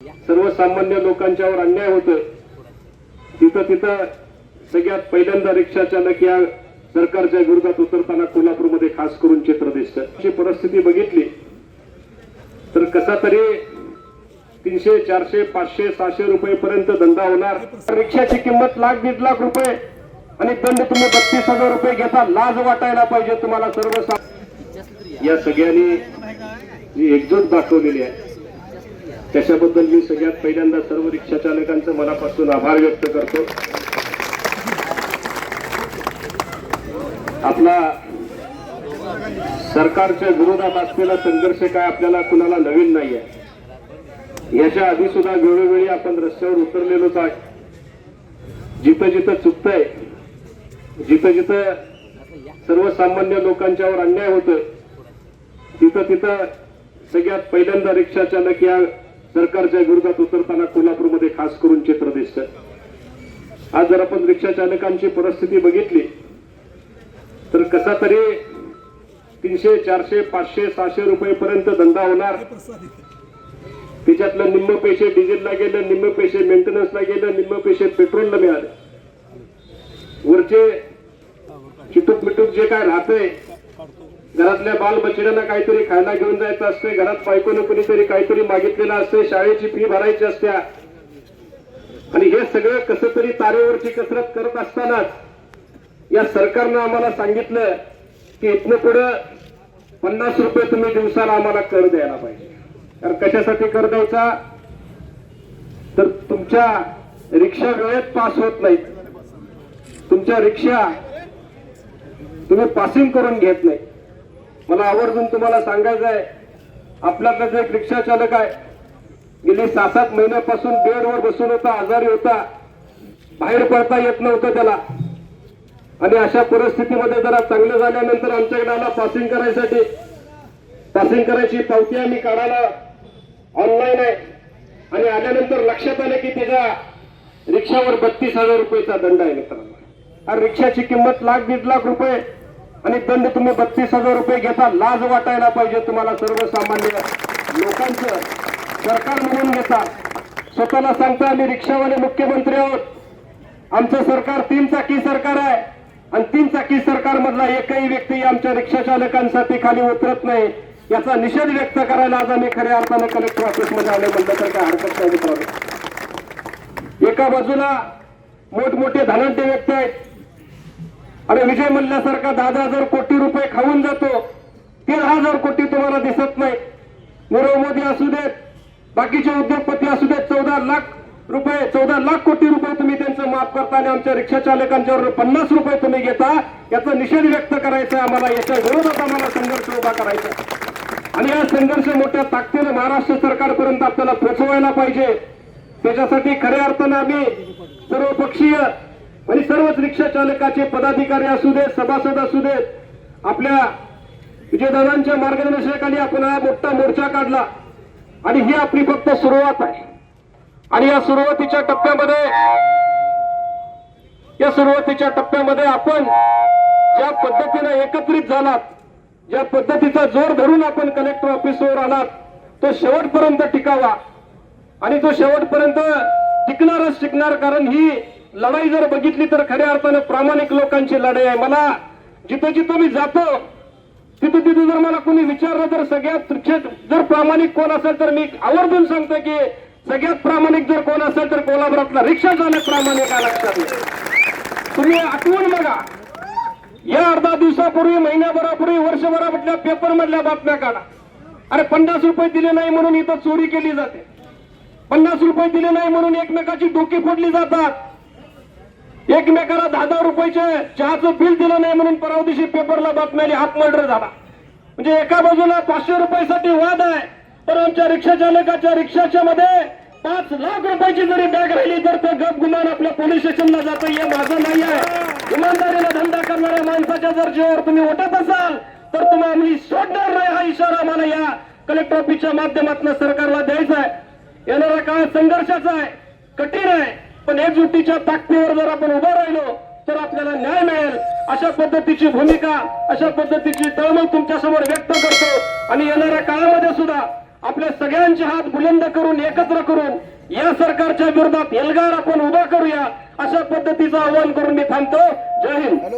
सर्वसामान्य लोकांच्यावर अन्याय होत तिथं तिथं सगळ्यात पहिल्यांदा रिक्षा चालक या सरकारच्या विरोधात उतरताना कोल्हापूरमध्ये खास करून चित्र दिसतं. परिस्थिती बघितली. तर कसा तरी तीनशे चारशे पाचशे सहाशे रुपये पर्यंत धंदा होणार. रिक्षाची किंमत लाख दीड लाख रुपये. आणि दंड तुम्ही बत्तीस हजार रुपये घेता. लाज वाटायला पाहिजे तुम्हाला सर्व या सगळ्यांनी एकजूट दाखवलेली आहे. त्याच्याबद्दल मी सगळ्यात पहिल्यांदा सर्व रिक्षा चालकांचं मनापासून आभार व्यक्त करतो. आपला सरकारच्या विरोधात असलेला संघर्ष काय आपल्याला कुणाला नवीन नाही आहे याच्या आधी सुद्धा वेळोवेळी आपण रस्त्यावर उतरलेलोच आहे. जिथं जिथं चुकतंय जिथं जिथं सर्वसामान्य लोकांच्यावर अन्याय होतोय तिथं तिथं सगळ्यात पहिल्यांदा रिक्षा चालक या सरकारच्या विरोधात उतरताना कोल्हापूरमध्ये खास करून चित्र दिसत आज जर आपण रिक्षा चालकांची परिस्थिती बघितली तर कसा तरी तीनशे चारशे पाचशे सहाशे रुपये पर्यंत धंदा होणार. त्याच्यातलं निम्म पैसे डिझेलला गेलं निम्म पैसे मेंटेनन्सला गेलं निम्म पैसे पेट्रोलला मिळाले. वरचे चिटूक मिटूक जे काय राहतंय घरातल्या बालबचड्यांना काहीतरी खायला घेऊन जायचं असते घरात बायकोनं कुणीतरी काहीतरी मागितलेलं असते शाळेची फी भरायची असत्या. आणि हे सगळं कसं तरी तारेवरची कसरत करत असतानाच या सरकारनं आम्हाला सांगितलं की इथनं पुढं पन्नास रुपये तुम्ही दिवसाला आम्हाला कर द्यायला पाहिजे. कारण कशासाठी कर द्यायचा? तर तुमच्या रिक्षा वेळेत पास होत नाहीत. तुमच्या रिक्षा तुम्ही पासिंग करून घेत नाही मला आवर्जून तुम्हाला सांगायचं आहे आपल्याकडे एक रिक्षा चालक आहे गेली सहा सात महिन्यापासून बेडवर बसून होता आजारी होता बाहेर पडता येत नव्हतं त्याला. आणि अशा परिस्थितीमध्ये जरा चांगलं झाल्यानंतर आमच्याकडे आला पासिंग करायसाठी. पासिंग करायची पावती आम्ही काढायला ऑनलाईन आहे. आणि आल्यानंतर लक्षात आलं की त्याच्या रिक्षावर बत्तीस हजार रुपयेचा दंड आहे मित्रांनो. आणि रिक्षाची किंमत लाख दीड लाख रुपये. आणि दंड तुम्ही बत्तीस हजार रुपये घेता लाज वाटायला पाहिजे तुम्हाला सर्वसामान्य लोकांचं. सरकार म्हणून घेता. स्वतःला सांगता आम्ही रिक्षावाले मुख्यमंत्री आहोत. आमचं सरकार तीन चाकी सरकार आहे. आणि तीन चाकी सरकार मधला एकही व्यक्ती आमच्या रिक्षा चालकांसाठी खाली उतरत नाही. याचा निषेध व्यक्त करायला आज आम्ही खऱ्या अर्थाने कलेक्टर ऑफिसमध्ये आले म्हणलं तर काय हरकत नाही मित्रांनो. एका बाजूला मोठमोठे धनाढ्य व्यक्ती आहेत. आणि विजय मल्ल्यासारखा दहा दहा हजार कोटी रुपये खाऊन जातो तेरा हजार कोटी तुम्हाला दिसत नाही. नीरव मोदी असू देत बाकीचे उद्योगपती असू देत चौदा लाख रुपये चौदा लाख कोटी रुपये तुम्ही त्यांचं माफ करता आणि आमच्या रिक्षा चालकांच्यावर पन्नास रुपये तुम्ही घेता याचा निषेध व्यक्त करायचा आम्हाला याच्या विरोधात आम्हाला संघर्ष उभा करायचा आणि हा संघर्ष मोठ्या ताकदीने महाराष्ट्र सरकारपर्यंत आपल्याला पोचवायला पाहिजे. त्याच्यासाठी खऱ्या अर्थानं आम्ही सर्वपक्षीय आणि सर्वच रिक्षा चालकाचे पदाधिकारी असू देत सभासद असू देत आपल्या विजयदादांच्या मार्गदर्शनाखाली आपण हा मोठा मोर्चा काढला. आणि ही आपली फक्त सुरुवात आहे. आणि या सुरुवातीच्या टप्प्यामध्ये या सुरुवातीच्या टप्प्यामध्ये आपण ज्या पद्धतीने एकत्रित झालात ज्या पद्धतीचा जोर धरून आपण कलेक्टर ऑफिसवर आलात तो शेवटपर्यंत टिकावा. आणि तो शेवटपर्यंत टिकणारच टिकणार कारण ही लढाई जर बघितली तर खऱ्या अर्थानं प्रामाणिक लोकांची लढाई आहे. मला जिथं जिथं मी जातो तिथं तिथं जर मला कोणी विचारलं तर सगळ्यात जर प्रामाणिक कोण असेल तर मी आवर्जून सांगतो की सगळ्यात प्रामाणिक जर कोण असेल तर कोल्हापुरातला रिक्षा चालक प्रामाणिक आहे तुम्ही आठवून बघा या अर्धा दिवसापूर्वी महिन्याभरापूर्वी वर्षभरामधल्या पेपर मधल्या बातम्या काढा. अरे पन्नास रुपये दिले नाही म्हणून इथं चोरी केली जाते. पन्नास रुपये दिले नाही म्हणून एकमेकाची डोकी फोडली जातात. एकमेकाला दहा दहा रुपयाचे चहाचं बिल दिलं नाही म्हणून परवा दिवशी पेपरला बातम्याने आली हाफ मर्डर झाला. म्हणजे एका बाजूला पाचशे रुपयासाठी वाद आहे तर आमच्या रिक्षा चालकाच्या रिक्षाच्या मध्ये पाच लाख रुपयाची जरी बॅग राहिली तर ते गप गुमान आपल्या पोलीस स्टेशनला जातं. हे माझं नाही आहे. इमानदारीला धंदा करणाऱ्या माणसाच्या जर जीवावर तुम्ही उठत असाल तर तुम्ही आम्ही सोडणार नाही हा इशारा आम्हाला या कलेक्टर ऑफिसच्या माध्यमातून सरकारला द्यायचा आहे. येणारा काळ संघर्षाचा आहे कठीण आहे. पण एकजुटीच्या ताकदीवर जर आपण उभं राहिलो तर आपल्याला न्याय मिळेल. अशा पद्धतीची भूमिका अशा पद्धतीची तळमळ तुमच्यासमोर व्यक्त करतो. आणि येणाऱ्या काळामध्ये सुद्धा आपल्या सगळ्यांचे हात बुलंद करून एकत्र करून या सरकारच्या विरोधात एल्गार आपण उभा करूया अशा पद्धतीचं आवाहन करून मी थांबतो. जय हिंद.